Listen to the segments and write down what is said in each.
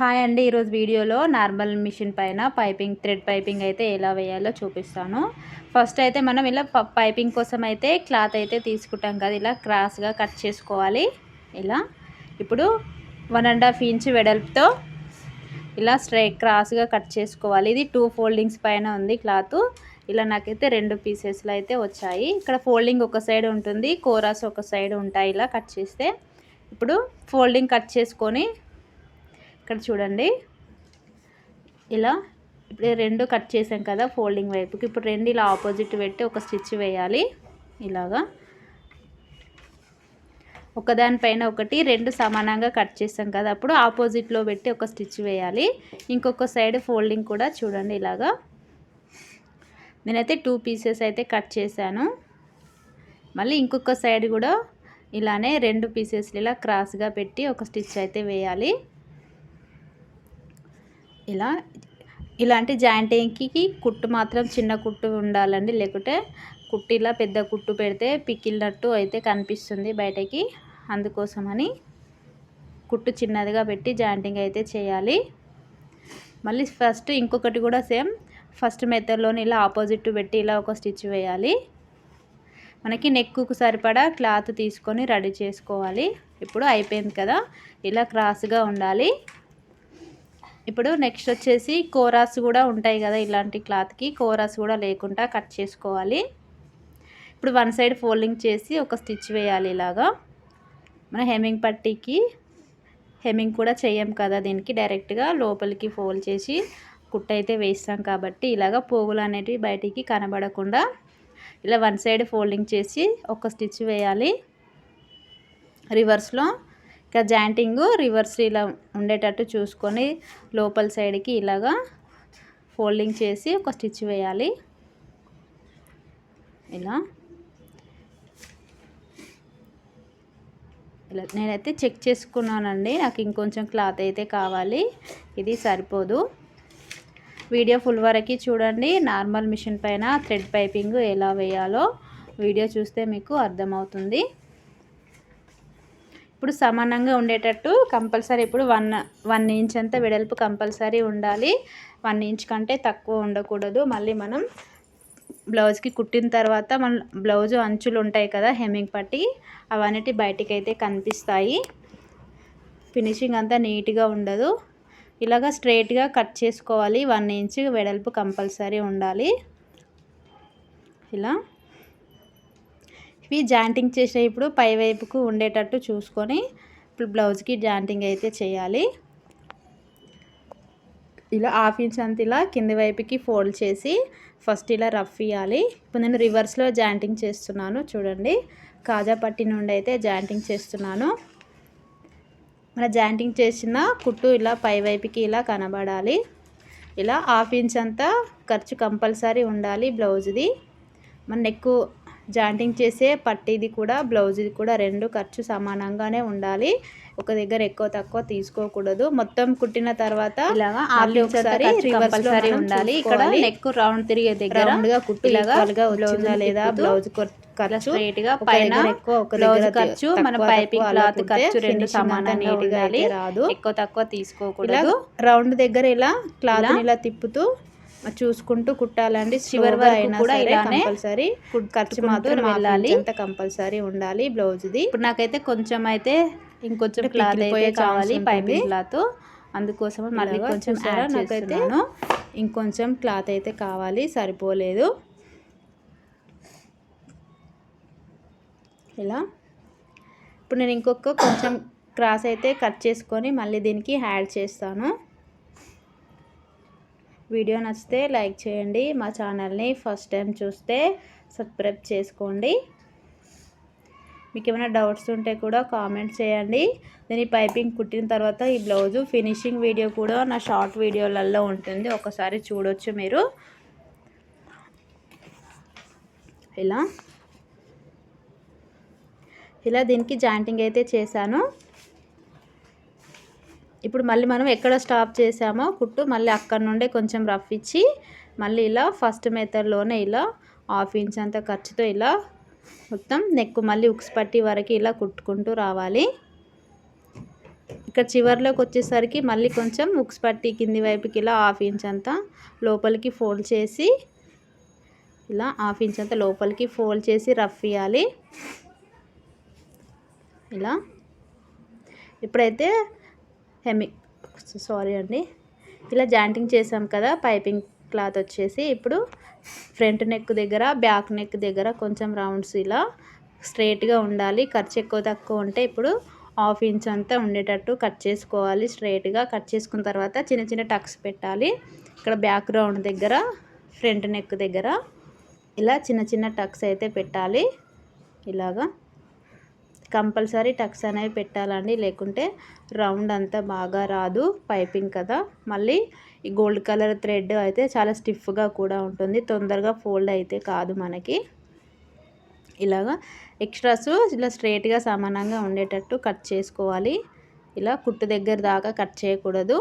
Hi అండి ఈరోజు వీడియోలో నార్మల్ మిషన్ పైన పైపింగ్ థ్రెడ్ పైపింగ్ అయితే ఎలా వేయాలో చూపిస్తాను. ఫస్ట్ అయితే మనం ఇలా పైపింగ్ కోసం అయితే క్లాత్ అయితే తీసుకుంటాం కదా ఇలా క్రాస్గా కట్ చేసుకోవాలి. ఇలా ఇప్పుడు వన్ అండ్ హాఫ్ ఇంచ్ వెడల్పుతో ఇలా స్ట్రైట్ క్రాస్గా కట్ చేసుకోవాలి. ఇది టూ ఫోల్డింగ్స్ పైన ఉంది క్లాత్. ఇలా నాకైతే రెండు పీసెస్లో అయితే వచ్చాయి. ఇక్కడ ఫోల్డింగ్ ఒక సైడ్ ఉంటుంది కోరాస్ ఒక సైడ్ ఉంటాయి ఇలా కట్ చేస్తే. ఇప్పుడు ఫోల్డింగ్ కట్ చేసుకొని ఇక్కడ చూడండి. ఇలా ఇప్పుడు రెండు కట్ చేసాం కదా ఫోల్డింగ్ వైపుకి. ఇప్పుడు రెండు ఇలా ఆపోజిట్ పెట్టి ఒక స్టిచ్ వేయాలి. ఇలాగా. ఒకదానిపైన ఒకటి రెండు సమానంగా కట్ చేసాం కదా. అప్పుడు ఆపోజిట్లో పెట్టి ఒక స్టిచ్ వేయాలి. ఇంకొక సైడ్ ఫోల్డింగ్ కూడా చూడండి ఇలాగా. నేనైతే టూ పీసెస్ అయితే కట్ చేశాను. మళ్ళీ ఇంకొక సైడ్ కూడా ఇలానే రెండు పీసెస్లు ఇలా క్రాస్గా పెట్టి ఒక స్టిచ్ అయితే వేయాలి. ఇలా ఇలాంటి జాయింటింగ్కి కుట్టు మాత్రం చిన్న కుట్టు ఉండాలండి. లేకుంటే కుట్టు ఇలా పెద్ద కుట్టు పెడితే పిక్కిలినట్టు అయితే కనిపిస్తుంది బయటకి. అందుకోసమని కుట్టు చిన్నదిగా పెట్టి జాయింటింగ్ అయితే చేయాలి. మళ్ళీ ఫస్ట్ ఇంకొకటి కూడా సేమ్. ఫస్ట్ మెథడ్లోని ఇలా ఆపోజిట్ పెట్టి ఇలా ఒక స్టిచ్ వేయాలి. మనకి నెక్కుకు సరిపడా క్లాత్ తీసుకొని రెడీ చేసుకోవాలి. ఇప్పుడు అయిపోయింది కదా. ఇలా క్రాస్గా ఉండాలి. ఇప్పుడు నెక్స్ట్ వచ్చేసి కోరాస్ కూడా ఉంటాయి కదా ఇలాంటి క్లాత్కి కోరాస్ కూడా లేకుండా కట్ చేసుకోవాలి. ఇప్పుడు వన్ సైడ్ ఫోల్డింగ్ చేసి ఒక స్టిచ్ వేయాలి ఇలాగా. మన హెమ్మింగ్ పట్టీకి హెమ్మింగ్ కూడా చేయం కదా దీనికి. డైరెక్ట్గా లోపలికి ఫోల్డ్ చేసి కుట్ట అయితే వేస్తాం కాబట్టి ఇలాగ పోగులు అనేటివి బయటికి కనబడకుండా ఇలా వన్ సైడ్ ఫోల్డింగ్ చేసి ఒక స్టిచ్ వేయాలి. రివర్స్లో ఇక జాయింటింగ్ రివర్స్ ఇలా ఉండేటట్టు చూసుకొని లోపల సైడ్కి ఇలాగా ఫోల్డింగ్ చేసి ఒక స్టిచ్ వేయాలి. ఇలా. ఇలా నేనైతే చెక్ చేసుకున్నానండి. నాకు ఇంకొంచెం క్లాత్ అయితే కావాలి. ఇది సరిపోదు. వీడియో ఫుల్ వరకు చూడండి. నార్మల్ మిషన్ పైన థ్రెడ్ పైపింగ్ ఎలా వేయాలో వీడియో చూస్తే మీకు అర్థమవుతుంది. ఇప్పుడు సమానంగా ఉండేటట్టు కంపల్సరీ ఇప్పుడు వన్ వన్ ఇంచ్ అంతా వెడల్పు కంపల్సరీ ఉండాలి. వన్ ఇంచ్ కంటే తక్కువ ఉండకూడదు. మళ్ళీ మనం బ్లౌజ్కి కుట్టిన తర్వాత మన బ్లౌజ్ అంచులు ఉంటాయి కదా హెమ్మింగ్ పట్టి అవన్నీ బయటికి అయితే కనిపిస్తాయి. ఫినిషింగ్ అంతా నీట్గా ఉండదు. ఇలాగ స్ట్రైట్గా కట్ చేసుకోవాలి. వన్ ఇంచ్ వెడల్పు కంపల్సరీ ఉండాలి. ఇలా ఇవి జాయింటింగ్ చేసే ఇప్పుడు పై వైపుకు ఉండేటట్టు చూసుకొని ఇప్పుడు బ్లౌజ్కి జాయింటింగ్ అయితే చేయాలి. ఇలా హాఫ్ ఇంచ్ అంత ఇలా కింది వైపుకి ఫోల్డ్ చేసి ఫస్ట్ ఇలా రఫ్ ఇవ్వాలి ఇప్పుడు నేను రివర్స్లో జాయింటింగ్ చేస్తున్నాను చూడండి. కాజా పట్టి నుండి అయితే జాయింటింగ్ చేస్తున్నాను. మన జాయింటింగ్ చేసిన కుట్టు ఇలా పై వైపుకి ఇలా కనబడాలి. ఇలా హాఫ్ ఇంచ్ అంతా ఖర్చు కంపల్సరీ ఉండాలి బ్లౌజ్ది. మన నెక్కు జాయింటింగ్ చేసే పట్టీది కూడా బ్లౌజ్ది కూడా రెండు ఖర్చు సమానంగానే ఉండాలి. ఒక దగ్గర ఎక్కువ తక్కువ తీసుకోకూడదు. మొత్తం కుట్టిన తర్వాత ఒకసారి ఉండాలి. ఇక్కడ నెక్ రౌండ్ తిరిగే దగ్గర కుట్టిలాగా వచ్చిందా లేదా బ్లౌజ్ ఖర్చు గా పైన ఎక్కువ ఒక బ్లౌజ్ ఖర్చు మన పైపింగ్ క్లాత్ ఖర్చు రెండు సమానంగా రాదు. ఎక్కువ తక్కువ తీసుకోకూడదు. రౌండ్ దగ్గర ఇలా క్లాత్ ఇలా తిప్పుతూ చూసుకుంటూ కుట్టాలండి. చివరి వరకు కూడా ఇలానే కంపల్సరీ ఖర్చు మాత్రం వెళ్ళాలి. అంత కంపల్సరీ ఉండాలి బ్లౌజ్ది. ఇప్పుడు నాకైతే కొంచెం అయితే ఇంకొంచెం క్లాత్ అయితే కావాలి పైపింగ్ క్లాత్. అందుకోసం మళ్ళీ కొంచెం చేస్తున్నాను. ఇంకొంచెం క్లాత్ అయితే కావాలి సరిపోలేదు. ఇలా. ఇప్పుడు నేను ఇంకొక కొంచెం క్రాస్ అయితే కట్ చేసుకొని మళ్ళీ దీనికి యాడ్ చేస్తాను. వీడియో నచ్చితే లైక్ చేయండి. మా ఛానల్ని ఫస్ట్ టైం చూస్తే సబ్స్క్రైబ్ చేసుకోండి. మీకు ఏమైనా డౌట్స్ ఉంటే కూడా కామెంట్ చేయండి. దీని పైపింగ్ కుట్టిన తర్వాత ఈ బ్లౌజు ఫినిషింగ్ వీడియో కూడా నా షార్ట్ వీడియోలలో ఉంటుంది. ఒకసారి చూడొచ్చు మీరు. ఇలా. ఇలా దీనికి జాయింటింగ్ అయితే చేశాను. ఇప్పుడు మళ్ళీ మనం ఎక్కడ స్టాప్ చేసామో కుట్టు మళ్ళీ అక్కడ నుండే కొంచెం రఫ్ ఇచ్చి మళ్ళీ ఇలా ఫస్ట్ మెథడ్లోనే ఇలా హాఫ్ ఇంచ్ అంత ఖర్చుతో ఇలా మొత్తం నెక్ మళ్ళీ ఉక్స్ పట్టి వరకు ఇలా కుట్టుకుంటూ రావాలి. ఇక్కడ చివర్లోకి వచ్చేసరికి మళ్ళీ కొంచెం ఉక్స్ పట్టి కింది వైపుకి ఇలా హాఫ్ ఇంచ్ అంతా లోపలికి ఫోల్డ్ చేసి ఇలా హాఫ్ ఇంచ్ అంతా లోపలికి ఫోల్డ్ చేసి రఫ్ ఇవ్వాలి ఇలా. ఇప్పుడైతే హెమిక్ సారీ అండి. ఇలా జాయింటింగ్ చేసాం కదా పైపింగ్ క్లాత్ వచ్చేసి. ఇప్పుడు ఫ్రంట్ నెక్ దగ్గర బ్యాక్ నెక్ దగ్గర కొంచెం రౌండ్స్ ఇలా స్ట్రైట్గా ఉండాలి. ఖర్చు ఎక్కువ తక్కువ ఉంటే ఇప్పుడు హాఫ్ ఇంచ్ అంతా ఉండేటట్టు కట్ చేసుకోవాలి. స్ట్రైట్గా కట్ చేసుకున్న తర్వాత చిన్న చిన్న టక్స్ పెట్టాలి. ఇక్కడ బ్యాక్ రౌండ్ దగ్గర ఫ్రంట్ నెక్ దగ్గర ఇలా చిన్న చిన్న టక్స్ అయితే పెట్టాలి. ఇలాగా. కంపల్సరీ టక్స్ అనేవి పెట్టాలండి. లేకుంటే రౌండ్ అంతా బాగా రాదు పైపింగ్ కదా. మళ్ళీ ఈ గోల్డ్ కలర్ థ్రెడ్ అయితే చాలా స్టిఫ్గా కూడా ఉంటుంది. తొందరగా ఫోల్డ్ అయితే కాదు మనకి. ఇలాగా ఎక్స్ట్రాస్ ఇలా స్ట్రేట్గా సమానంగా ఉండేటట్టు కట్ చేసుకోవాలి. ఇలా కుట్టు దగ్గర దాకా కట్ చేయకూడదు.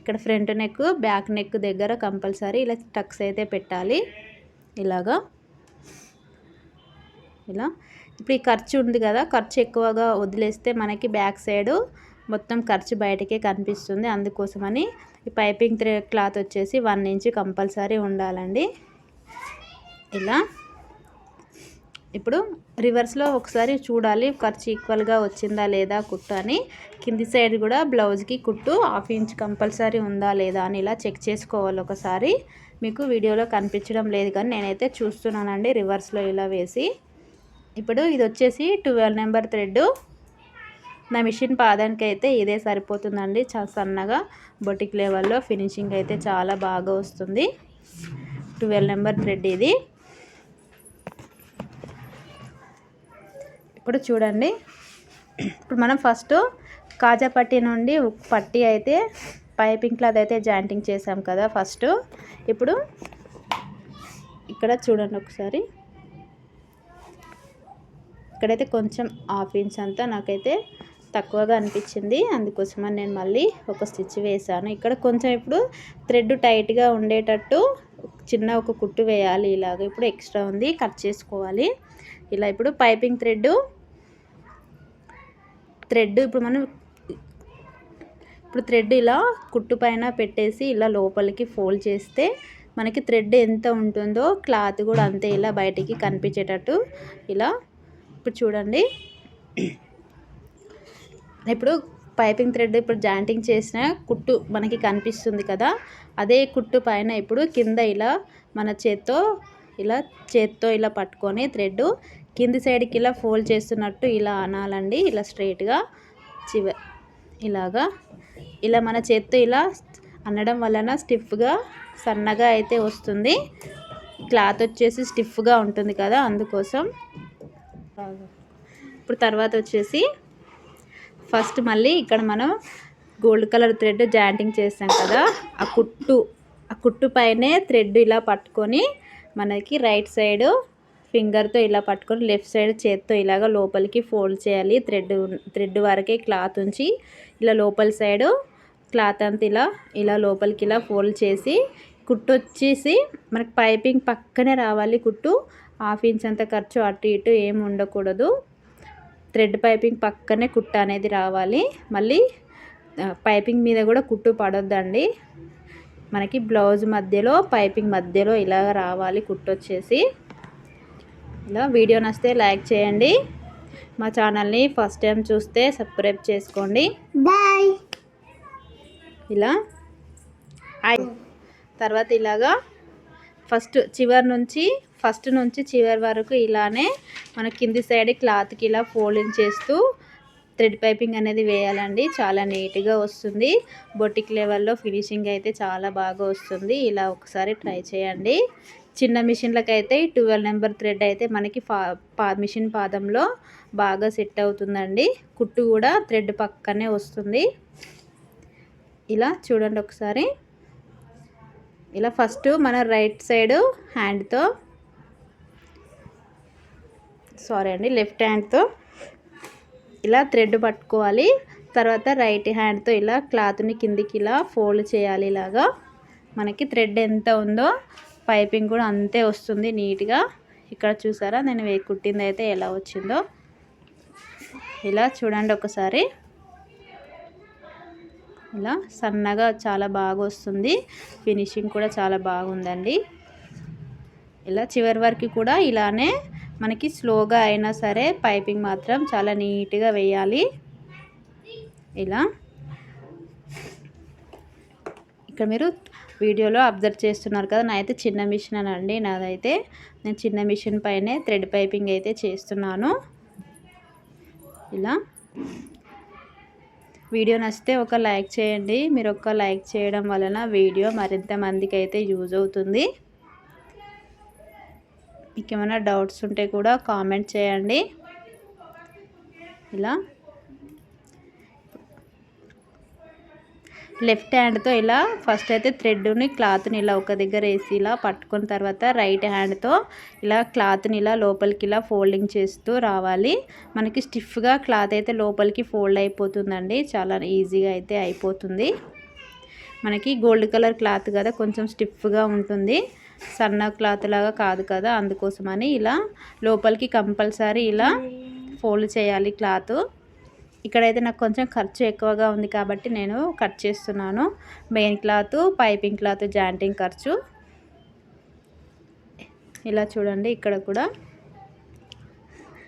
ఇక్కడ ఫ్రంట్ నెక్ బ్యాక్ నెక్ దగ్గర కంపల్సరీ ఇలా టక్స్ అయితే పెట్టాలి. ఇలాగా. ఇలా ఇప్పుడు ఈ ఖర్చు ఉంది కదా ఖర్చు ఎక్కువగా వదిలేస్తే మనకి బ్యాక్ సైడ్ మొత్తం ఖర్చు బయటకే కనిపిస్తుంది. అందుకోసమని ఈ పైపింగ్ త్రే క్లాత్ వచ్చేసి వన్ ఇంచ్ కంపల్సరీ ఉండాలండి. ఇలా ఇప్పుడు రివర్స్లో ఒకసారి చూడాలి ఖర్చు ఈక్వల్గా వచ్చిందా లేదా కుట్టు అని. కింది సైడ్ కూడా బ్లౌజ్కి కుట్టు హాఫ్ ఇంచ్ కంపల్సరీ ఉందా లేదా అని ఇలా చెక్ చేసుకోవాలి ఒకసారి. మీకు వీడియోలో కనిపించడం లేదు కానీ నేనైతే చూస్తున్నానండి రివర్స్లో ఇలా వేసి. ఇప్పుడు ఇది వచ్చేసి ట్వెల్వ్ నెంబర్ థ్రెడ్ నా మిషన్ పాదానికి అయితే ఇదే సరిపోతుందండి చాలా సన్నగా బొటిక్ లెవెల్లో ఫినిషింగ్ అయితే చాలా బాగా వస్తుంది. ట్వెల్వ్ నెంబర్ థ్రెడ్ ఇది. ఇప్పుడు చూడండి ఇప్పుడు మనం ఫస్ట్ కాజా పట్టి నుండి పట్టి అయితే పైపింగ్ క్లాత్ అయితే జాయింటింగ్ చేసాం కదా ఫస్ట్. ఇప్పుడు ఇక్కడ చూడండి ఒకసారి. ఇక్కడైతే కొంచెం హాఫ్ ఇంచ్ అంతా నాకైతే తక్కువగా అనిపించింది. అందుకోసమని నేను మళ్ళీ ఒక స్టిచ్ వేసాను ఇక్కడ కొంచెం ఇప్పుడు థ్రెడ్ టైట్గా ఉండేటట్టు చిన్న ఒక కుట్టు వేయాలి. ఇలాగ ఇప్పుడు ఎక్స్ట్రా ఉంది కట్ చేసుకోవాలి. ఇలా ఇప్పుడు పైపింగ్ థ్రెడ్ థ్రెడ్ ఇప్పుడు మనం ఇప్పుడు థ్రెడ్ ఇలా కుట్టు పైన పెట్టేసి ఇలా లోపలికి ఫోల్డ్ చేస్తే మనకి థ్రెడ్ ఎంత ఉంటుందో క్లాత్ కూడా అంతే ఇలా బయటికి కనిపించేటట్టు ఇలా ఇప్పుడు చూడండి. ఇప్పుడు పైపింగ్ థ్రెడ్ ఇప్పుడు జాయింటింగ్ చేసిన కుట్టు మనకి కనిపిస్తుంది కదా. అదే కుట్టు పైన ఇప్పుడు కింద ఇలా మన చేత్తో ఇలా చేత్తో ఇలా పట్టుకొని థ్రెడ్ కింది సైడ్కి ఇలా ఫోల్డ్ చేస్తున్నట్టు ఇలా అనాలండి ఇలా స్ట్రైట్గా చివ ఇలాగా. ఇలా మన చేత్తో ఇలా అనడం వలన స్టిఫ్గా సన్నగా అయితే వస్తుంది. క్లాత్ వచ్చేసి స్టిఫ్గా ఉంటుంది కదా అందుకోసం. ఇప్పుడు తర్వాత వచ్చేసి ఫస్ట్ మళ్ళీ ఇక్కడ మనం గోల్డ్ కలర్ థ్రెడ్ జాయింటింగ్ చేసాం కదా ఆ కుట్టు ఆ కుట్టు పైనే థ్రెడ్ ఇలా పట్టుకొని మనకి రైట్ సైడ్ ఫింగర్తో ఇలా పట్టుకొని లెఫ్ట్ సైడ్ చేత్తో ఇలాగ లోపలికి ఫోల్డ్ చేయాలి. థ్రెడ్ థ్రెడ్ వరకే క్లాత్ ఉంచి ఇలా లోపల సైడ్ క్లాత్ అంతా ఇలా ఇలా లోపలికి ఇలా ఫోల్డ్ చేసి కుట్టు వచ్చేసి మనకి పైపింగ్ పక్కనే రావాలి కుట్టు. హాఫ్ ఇంచ్ అంత ఖర్చు అటు ఇటు ఏమి ఉండకూడదు. థ్రెడ్ పైపింగ్ పక్కనే కుట్ట అనేది రావాలి. మళ్ళీ పైపింగ్ మీద కూడా కుట్టు పడొద్దండి. మనకి బ్లౌజ్ మధ్యలో పైపింగ్ మధ్యలో ఇలా రావాలి కుట్టు వచ్చేసి ఇలా వీడియో నచ్చితే లైక్ చేయండి. మా ఛానల్ని ఫస్ట్ టైం చూస్తే సబ్స్క్రైబ్ చేసుకోండి. బాయ్. ఇలా. తర్వాత ఇలాగా ఫస్ట్ చివరి నుంచి ఫస్ట్ నుంచి చివరి వరకు ఇలానే మన కింది సైడ్ క్లాత్కి ఇలా ఫోల్డింగ్ చేస్తూ థ్రెడ్ పైపింగ్ అనేది వేయాలండి. చాలా నీట్గా వస్తుంది. బొటిక్ లెవెల్లో ఫినిషింగ్ అయితే చాలా బాగా వస్తుంది. ఇలా ఒకసారి ట్రై చేయండి. చిన్న మిషన్లకు అయితే ట్వెల్వ్ నెంబర్ థ్రెడ్ అయితే మనకి పా మిషన్ పాదంలో బాగా సెట్ అవుతుందండి. కుట్టు కూడా థ్రెడ్ పక్కనే వస్తుంది. ఇలా చూడండి ఒకసారి. ఇలా ఫస్ట్ మన రైట్ సైడ్ హ్యాండ్తో సారీ అండి లెఫ్ట్ హ్యాండ్తో ఇలా థ్రెడ్ పట్టుకోవాలి. తర్వాత రైట్ హ్యాండ్తో ఇలా క్లాత్ని కిందికి ఇలా ఫోల్డ్ చేయాలి ఇలాగా. మనకి థ్రెడ్ ఎంత ఉందో పైపింగ్ కూడా అంతే వస్తుంది నీట్గా. ఇక్కడ చూసారా నేను వే కుట్టింది అయితే ఎలా వచ్చిందో. ఇలా చూడండి ఒకసారి. ఇలా సన్నగా చాలా బాగా వస్తుంది. ఫినిషింగ్ కూడా చాలా బాగుందండి. ఇలా చివరి వరకు కూడా ఇలానే మనకి స్లోగా అయినా సరే పైపింగ్ మాత్రం చాలా నీట్గా వేయాలి. ఇలా. ఇక్కడ మీరు వీడియోలో అబ్జర్వ్ చేస్తున్నారు కదా నాదైతే చిన్న మిషన్ అండి నాదైతే నేను చిన్న మిషన్ పైనే థ్రెడ్ పైపింగ్ అయితే చేస్తున్నాను. ఇలా. వీడియో నచ్చితే ఒక లైక్ చేయండి మీరు ఒక లైక్ చేయడం వలన వీడియో మరింత మందికి అయితే యూజ్ అవుతుంది. మీకు ఏమైనా డౌట్స్ ఉంటే కూడా కామెంట్ చేయండి. ఇలా. లెఫ్ట్ హ్యాండ్తో ఇలా ఫస్ట్ అయితే థ్రెడ్ని క్లాత్ని ఇలా ఒక దగ్గర వేసి ఇలా పట్టుకున్న తర్వాత రైట్ హ్యాండ్తో ఇలా క్లాత్ని ఇలా లోపలికి ఇలా ఫోల్డింగ్ చేస్తూ రావాలి. మనకి స్టిఫ్గా క్లాత్ అయితే లోపలికి ఫోల్డ్ అయిపోతుందండి. చాలా ఈజీగా అయితే అయిపోతుంది. మనకి గోల్డ్ కలర్ క్లాత్ కదా కొంచెం స్టిఫ్గా ఉంటుంది. సన్న క్లాత్ లాగా కాదు కదా అందుకోసమని ఇలా లోపలికి కంపల్సరీ ఇలా ఫోల్డ్ చేయాలి క్లాత్. ఇక్కడైతే నాకు కొంచెం ఖర్చు ఎక్కువగా ఉంది కాబట్టి నేను కట్ చేస్తున్నాను. Main cloth piping cloth jointing ఖర్చు. ఇలా చూడండి ఇక్కడ కూడా.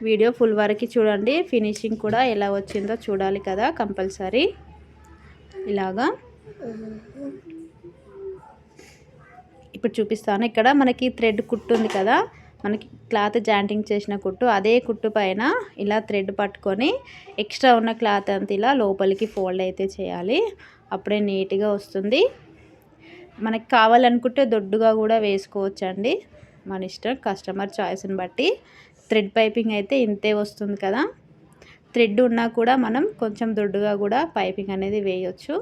వీడియో ఫుల్ వరకు చూడండి. ఫినిషింగ్ కూడా ఎలా వచ్చిందో చూడాలి కదా కంపల్సరీ. ఇలాగా. ఇప్పుడు చూపిస్తాను. ఇక్కడ మనకి థ్రెడ్ కుట్టు ఉంది కదా. మనకి క్లాత్ జాయింటింగ్ చేసిన కుట్టు. అదే కుట్టు పైన ఇలా థ్రెడ్ పట్టుకొని ఎక్స్ట్రా ఉన్న క్లాత్ అంతా ఇలా లోపలికి ఫోల్డ్ అయితే చేయాలి. అప్పుడే నీట్గా వస్తుంది. మనకి కావాలనుకుంటే దొడ్డుగా కూడా వేసుకోవచ్చు అండి మన ఇష్టం. కస్టమర్ చాయిస్ని బట్టి థ్రెడ్ పైపింగ్ అయితే ఇంతే వస్తుంది కదా. థ్రెడ్ ఉన్నా కూడా మనం కొంచెం దొడ్డుగా కూడా పైపింగ్ అనేది వేయొచ్చు.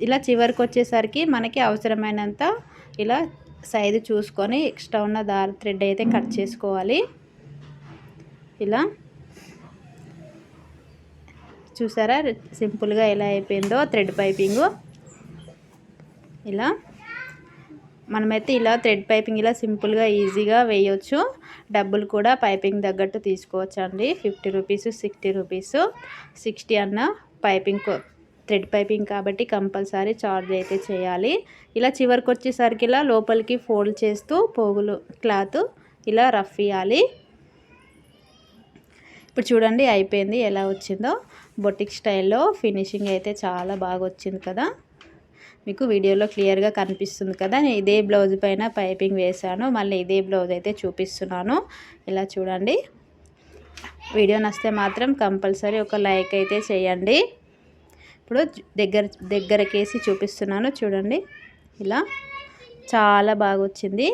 ఇలా చివరికి వచ్చేసరికి మనకి అవసరమైనంత ఇలా సైజు చూసుకొని ఎక్స్ట్రా ఉన్న దారి థ్రెడ్ అయితే కట్ చేసుకోవాలి. ఇలా. చూసారా? సింపుల్గా ఎలా అయిపోయిందో థ్రెడ్ పైపింగ్. ఇలా. మనమైతే ఇలా థ్రెడ్ పైపింగ్ ఇలా సింపుల్గా ఈజీగా వేయొచ్చు. డబ్బులు కూడా పైపింగ్ తగ్గట్టు తీసుకోవచ్చు అండి fifty rupees sixty rupees. Sixty అన్న పైపింగ్ థ్రెడ్ పైపింగ్ కాబట్టి కంపల్సరీ చార్జ్ అయితే చేయాలి. ఇలా చివరికి వచ్చేసరికి ఇలా లోపలికి ఫోల్డ్ చేస్తూ పోగులు క్లాత్ ఇలా రఫ్ ఇవ్వాలి ఇప్పుడు చూడండి అయిపోయింది ఎలా వచ్చిందో. బొటిక్ స్టైల్లో ఫినిషింగ్ అయితే చాలా బాగా వచ్చింది కదా. మీకు వీడియోలో క్లియర్గా కనిపిస్తుంది కదా. నేను ఇదే బ్లౌజ్ పైన పైపింగ్ వేశాను. మళ్ళీ ఇదే బ్లౌజ్ అయితే చూపిస్తున్నాను. ఇలా చూడండి. వీడియో నస్తే మాత్రం కంపల్సరీ ఒక లైక్ అయితే చేయండి. ఇప్పుడు దగ్గర దగ్గరకేసి చూపిస్తున్నాను చూడండి. ఇలా చాలా బాగా వచ్చింది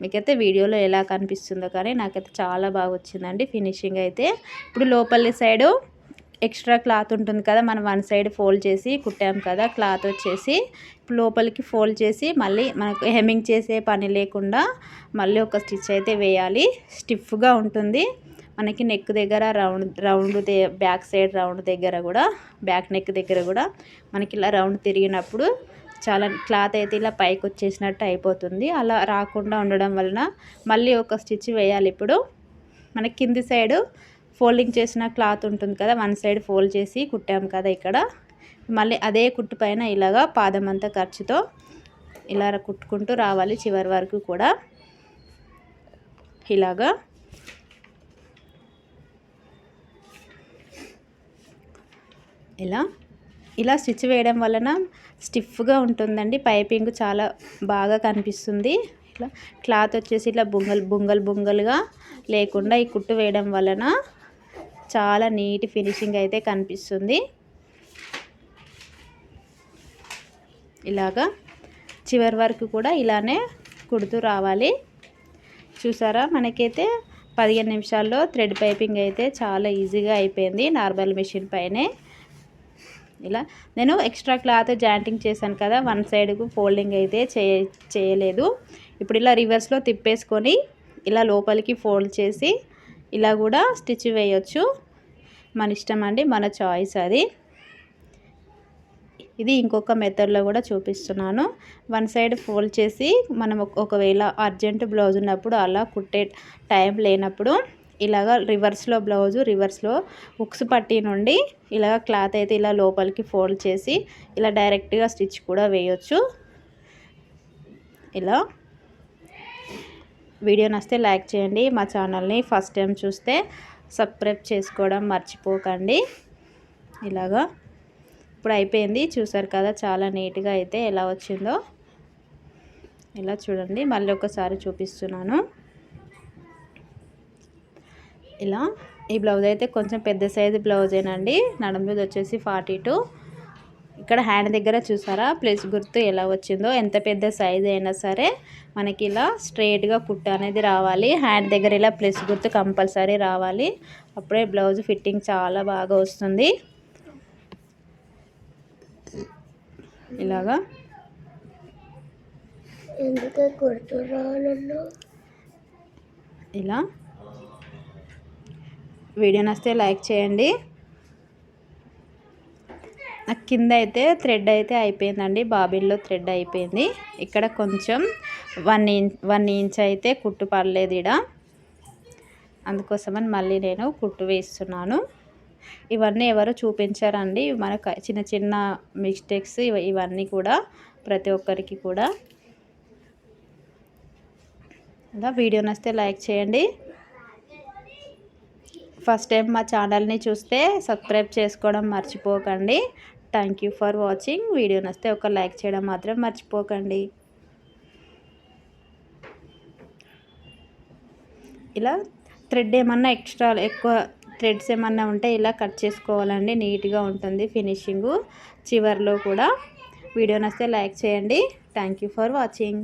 మీకైతే వీడియోలో ఎలా కనిపిస్తుందో కానీ నాకైతే చాలా బాగా వచ్చిందండి ఫినిషింగ్ అయితే. ఇప్పుడు లోపలి సైడు ఎక్స్ట్రా క్లాత్ ఉంటుంది కదా మనం వన్ సైడ్ ఫోల్డ్ చేసి కుట్టాం కదా క్లాత్ వచ్చేసి ఇప్పుడు లోపలికి ఫోల్డ్ చేసి మళ్ళీ మనకు హెమ్మింగ్ చేసే పని లేకుండా మళ్ళీ ఒక స్టిచ్ అయితే వేయాలి. స్టిఫ్గా ఉంటుంది. మనకి నెక్ దగ్గర round round back side round దగ్గర కూడా బ్యాక్ నెక్ దగ్గర కూడా మనకి ఇలా రౌండ్ తిరిగినప్పుడు చాలా క్లాత్ అయితే ఇలా పైకి వచ్చేసినట్టు అయిపోతుంది. అలా రాకుండా ఉండడం వలన మళ్ళీ ఒక స్టిచ్ వేయాలి. ఇప్పుడు మన కింది సైడు ఫోల్డింగ్ చేసిన క్లాత్ ఉంటుంది కదా వన్ సైడ్ ఫోల్డ్ చేసి కుట్టాం కదా ఇక్కడ. మళ్ళీ అదే కుట్టు పైన ఇలాగా పాదం అంతా ఖర్చుతో ఇలా కుట్టుకుంటూ రావాలి చివరి వరకు కూడా. ఇలాగా ఇలా ఇలా స్టిచ్ వేయడం వలన స్టిఫ్గా ఉంటుందండి. పైపింగ్ చాలా బాగా కనిపిస్తుంది. ఇట్లా క్లాత్ వచ్చేసి ఇట్లా బొంగల్ బొంగల్ బొంగల్గా లేకుండా ఈ కుట్టు వేయడం వలన చాలా నీట్ ఫినిషింగ్ అయితే కనిపిస్తుంది. ఇలాగా చివరి వరకు కూడా ఇలానే కుడుతూ రావాలి. చూసారా? మనకైతే పదిహేను నిమిషాల్లో థ్రెడ్ పైపింగ్ అయితే చాలా ఈజీగా అయిపోయింది నార్మల్ మిషన్ పైనే. ఇలా నేను ఎక్స్ట్రా క్లాత్ జాయింటింగ్ చేశాను కదా వన్ సైడ్కు ఫోల్డింగ్ అయితే చేయ చేయలేదు. ఇప్పుడు ఇలా రివర్స్లో తిప్పేసుకొని ఇలా లోపలికి ఫోల్డ్ చేసి ఇలా కూడా స్టిచ్ వేయొచ్చు. మన ఇష్టం అండి మన చాయిస్ అది. ఇది ఇంకొక మెథడ్లో కూడా చూపిస్తున్నాను. వన్ సైడ్ ఫోల్డ్ చేసి మనం ఒకవేళ అర్జెంట్ బ్లౌజ్ ఉన్నప్పుడు అలా కుట్టే టైం లేనప్పుడు ఇలాగ రివర్స్లో బ్లౌజు రివర్స్లో ఉక్స్ పట్టి నుండి ఇలాగ క్లాత్ అయితే ఇలా లోపలికి ఫోల్డ్ చేసి ఇలా డైరెక్ట్గా స్టిచ్ కూడా వేయొచ్చు. ఇలా. వీడియో నస్తే లైక్ చేయండి. మా ఛానల్ని ఫస్ట్ టైం చూస్తే సబ్స్క్రైబ్ చేసుకోవడం మర్చిపోకండి. ఇలాగా. ఇప్పుడు అయిపోయింది. చూసారు కదా చాలా నీట్గా అయితే ఎలా వచ్చిందో. ఇలా చూడండి. మళ్ళీ ఒకసారి చూపిస్తున్నాను. ఇలా. ఈ బ్లౌజ్ అయితే కొంచెం పెద్ద సైజు బ్లౌజేనండి నడుము మీద వచ్చేసి ఫార్టీ టూ ఇక్కడ హ్యాండ్ దగ్గర చూసారా? ప్లేస్ గుర్తు ఎలా వచ్చిందో ఎంత పెద్ద సైజ్ అయినా సరే మనకి ఇలా స్ట్రైట్గా కుట్ట అనేది రావాలి. హ్యాండ్ దగ్గర ఇలా ప్లేస్ గుర్తు కంపల్సరీ రావాలి. అప్పుడే బ్లౌజ్ ఫిట్టింగ్ చాలా బాగా వస్తుంది. ఇలాగా. ఇలా. వీడియో నస్తే లైక్ చేయండి. నాకు కింద అయితే థ్రెడ్ అయితే అయిపోయిందండి. బాబిల్లో థ్రెడ్ అయిపోయింది. ఇక్కడ కొంచెం వన్ ఇంచ్ వన్ ఇంచ్ అయితే కుట్టు పడలేదు ఇక్కడ అందుకోసమని మళ్ళీ నేను కుట్టు వేస్తున్నాను. ఇవన్నీ ఎవరు చూపించారండి? మన చిన్న చిన్న మిస్టేక్స్ ఇవన్నీ కూడా ప్రతి ఒక్కరికి కూడా. అలా వీడియో నస్తే లైక్ చేయండి. ఫస్ట్ టైం మా ఛానల్ని చూస్తే సబ్స్క్రైబ్ చేసుకోవడం మర్చిపోకండి. Thank you for watching video నస్తే ఒక లైక్ చేయడం మాత్రం మర్చిపోకండి. ఇలా థ్రెడ్ ఏమన్నా ఎక్స్ట్రా ఎక్కువ థ్రెడ్స్ ఏమన్నా ఉంటే ఇలా కట్ చేసుకోవాలండి. నీట్గా ఉంటుంది ఫినిషింగు చివరిలో కూడా. వీడియో నస్తే లైక్ చేయండి. Thank you for watching